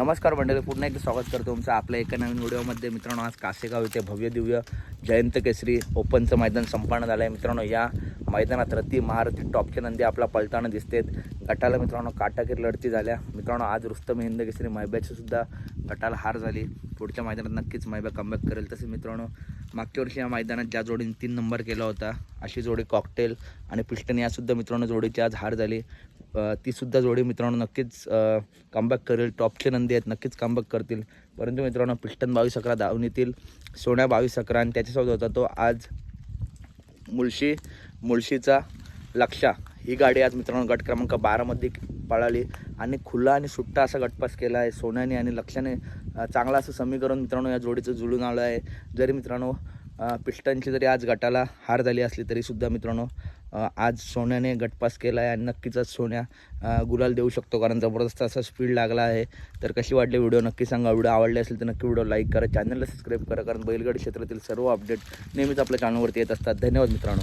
नमस्कार मंडळी पुन्हा एकदा स्वागत करतो तुमचं आपल्या एका नवीन व्हिडिओमध्ये. मित्रांनो आज कासेगाव इथे भव्य दिव्य जयंत केसरी ओपनचं मैदान संपन्न झालं आहे मित्रांनो या मैदानात रती महारथी टॉपच्या नंदी आपला पलताना दिसतेत. गटाला मित्रांनो काटाकीर लढती झाल्या. मित्रांनो आज रुस्तम हिंद केसरी मैब्याची सुद्धा गटाला हार झाली. पुढच्या मैदानात नक्कीच मैब्या कमबॅक करेल. तसे मित्रांनो मागच्या वर्षी या मैदानात ज्या जोडीने तीन नंबर केला होता अशी जोडी कॉकटेल आणि पिस्टन यासुद्धा मित्रांनो जोडीची आज हार झाली. तीसुद्धा जोडी मित्रांनो नक्कीच कमबॅक करेल. टॉपचे नंदी आहेत नक्कीच कमबॅक करतील. परंतु मित्रांनो पिस्टन बावीस अकरा धावणीतील सोन्या बावीस अकरा आणि त्याच्यासोबत होता तो आज मुळशी मुळशीचा लक्षा ही गाडी आज मित्रांनो गट क्रमांक बारामध्ये पळाली. आणि खुला आणि सुट्टा असा गटपास केला आहे. सोन्याने आणि लक्षाने चांगलं असं समीकरण मित्रांनो या जोडीचं जुळून आलं आहे. जरी मित्रांनो पिष्टांची पिस्टनची जरी आज गटाला हार झाली असली तरीसुद्धा मित्रांनो आज सोन्याने गटपास केला आहे. आणि नक्कीच आज सोन्या गुलाल देऊ शकतो कारण जबरदस्त असा स्पीड लागला आहे. तर कशी वाटली व्हिडिओ नक्की सांगा. व्हिडिओ आवडले असेल तर नक्की व्हिडिओ लाईक करा. चॅनलला सबस्क्राईब करा कारण बैलगाडी क्षेत्रातील सर्व अपडेट नेहमीच आपल्या चॅनलवरती येत असतात. धन्यवाद मित्रांनो.